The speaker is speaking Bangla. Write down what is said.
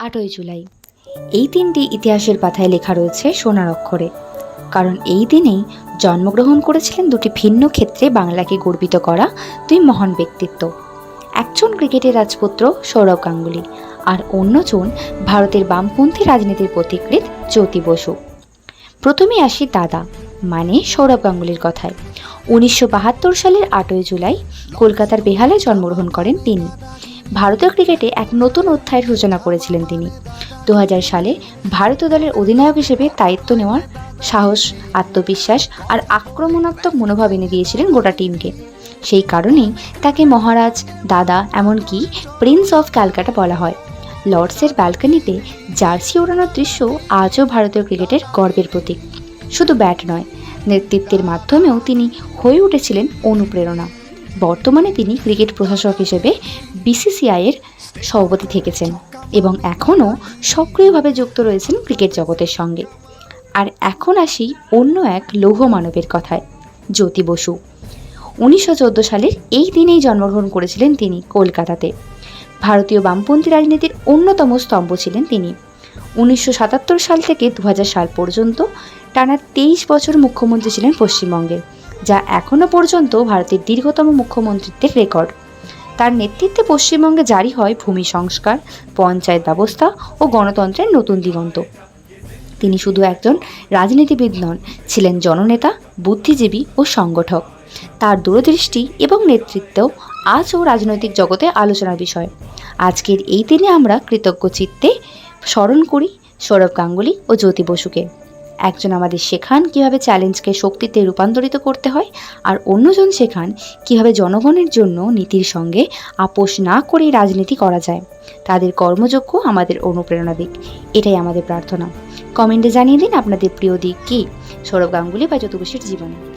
আটই জুলাই। এই দিনটি ইতিহাসের পাতায় লেখা রয়েছে সোনার অক্ষরে। কারণ এই দিনেই জন্মগ্রহণ করেছিলেন দুটি ভিন্ন ক্ষেত্রে বাংলাকে গর্বিত করা দুই মহান ব্যক্তিত্ব। একজন ক্রিকেটের রাজপুত্র সৌরভ গাঙ্গুলি আর অন্যজন ভারতের বামপন্থী রাজনীতির পথিকৃৎ জ্যোতি বসু। প্রথমে আসি দাদা মানে সৌরভ গাঙ্গুলির কথায়। উনিশশো বাহাত্তর সালের আটই জুলাই কলকাতার বেহালে জন্মগ্রহণ করেন তিনি। ভারতীয় ক্রিকেটে এক নতুন অধ্যায়ের সূচনা করেছিলেন তিনি। দু হাজার সালে ভারতীয় দলের অধিনায়ক হিসেবে দায়িত্ব নেওয়ার সাহস, আত্মবিশ্বাস আর আক্রমণাত্মক মনোভাব এনে দিয়েছিলেন গোটা টিমকে। সেই কারণেই তাকে মহারাজ, দাদা, এমনকি প্রিন্স অফ ক্যালকাটা বলা হয়। লর্ডসের ব্যালকনিতে জার্সি ওড়ানোর দৃশ্য আজও ভারতীয় ক্রিকেটের গর্বের প্রতীক। শুধু ব্যাট নয়, নেতৃত্বের মাধ্যমেও তিনি হয়ে উঠেছিলেন অনুপ্রেরণা। বর্তমানে তিনি ক্রিকেট প্রশাসক হিসেবে বিসিসিআইয়ের সভাপতি থেকেছেন এবং এখনও সক্রিয়ভাবে যুক্ত রয়েছেন ক্রিকেট জগতের সঙ্গে। আর এখন আসি অন্য এক লৌহ মানবের কথায়, জ্যোতি বসু। উনিশশো চোদ্দ সালের এই দিনেই জন্মগ্রহণ করেছিলেন তিনি কলকাতাতে। ভারতীয় বামপন্থী রাজনীতির অন্যতম স্তম্ভ ছিলেন তিনি। উনিশশো সাতাত্তর সাল থেকে দু হাজার সাল পর্যন্ত টানা তেইশ বছর মুখ্যমন্ত্রী ছিলেন পশ্চিমবঙ্গের যা এখনও পর্যন্ত ভারতের দীর্ঘতম মুখ্যমন্ত্রীত্বের রেকর্ড। তার নেতৃত্বে পশ্চিমবঙ্গে জারি হয় ভূমি সংস্কার, পঞ্চায়েত ব্যবস্থা ও গণতন্ত্রের নতুন দিগন্ত। তিনি শুধু একজন রাজনীতিবিদ নন, ছিলেন জননেতা, বুদ্ধিজীবী ও সংগঠক। তার দূরদৃষ্টি এবং নেতৃত্ব আজও রাজনৈতিক জগতে আলোচনার বিষয়। আজকের এই দিনে আমরা কৃতজ্ঞ চিত্তে স্মরণ করি সৌরভ গাঙ্গুলি ও জ্যোতি বসুকে। একজন আমাদের শেখান কীভাবে চ্যালেঞ্জকে শক্তিতে রূপান্তরিত করতে হয়, আর অন্যজন শেখান কীভাবে জনগণের জন্য নীতির সঙ্গে আপোষ না করেই রাজনীতি করা যায়। তাদের কর্মযোগ্য আমাদের অনুপ্রেরণা দিক। এটাই আমাদের প্রার্থনা। কমেন্টে জানিয়ে দিন আপনাদের প্রিয় দিক কী? সৌরভ গাঙ্গুলি বা জীবনী জীবনে।